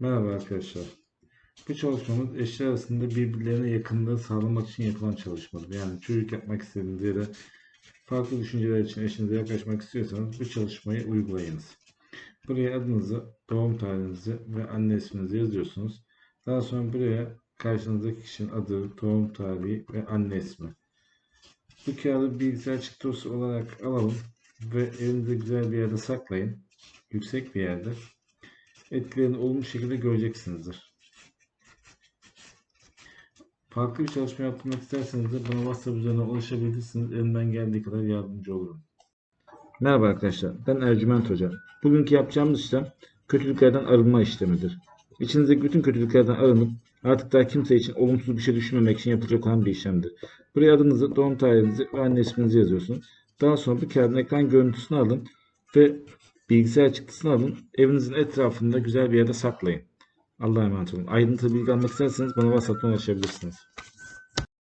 Merhaba arkadaşlar. Bu çalışmamız eşler arasında birbirlerine yakınlığı sağlamak için yapılan çalışmadır. Yani çocuk yapmak istediğiniz ya da farklı düşünceler için eşinize yaklaşmak istiyorsanız bu çalışmayı uygulayınız. Buraya adınızı, doğum tarihinizi ve anne isminizi yazıyorsunuz. Daha sonra buraya karşınızdaki kişinin adı, doğum tarihi ve anne ismi. Bu kağıdı bilgisayar çıktısı olarak alalım ve elinizde güzel bir yerde saklayın. Yüksek bir yerde etkilerini olumlu şekilde göreceksinizdir. Farklı bir çalışma yaptırmak isterseniz de bana WhatsApp üzerinden ulaşabilirsiniz. Elimden geldiği kadar yardımcı olurum. Merhaba arkadaşlar, ben Ercüment Hoca. Bugünkü yapacağımız işlem kötülüklerden arınma işlemidir. İçinizdeki bütün kötülüklerden arınıp artık daha kimse için olumsuz bir şey düşünmemek için yapılacak olan bir işlemdir. Buraya adınızı, doğum tarihinizi ve anne isminizi yazıyorsunuz. Daha sonra bu kağıdın ekran görüntüsünü alın ve bilgisayar çıktısını alın. Evinizin etrafında güzel bir yerde saklayın. Allah'a emanet olun. Ayrıntılı bilgi almak isterseniz bana WhatsApp'tan ulaşabilirsiniz.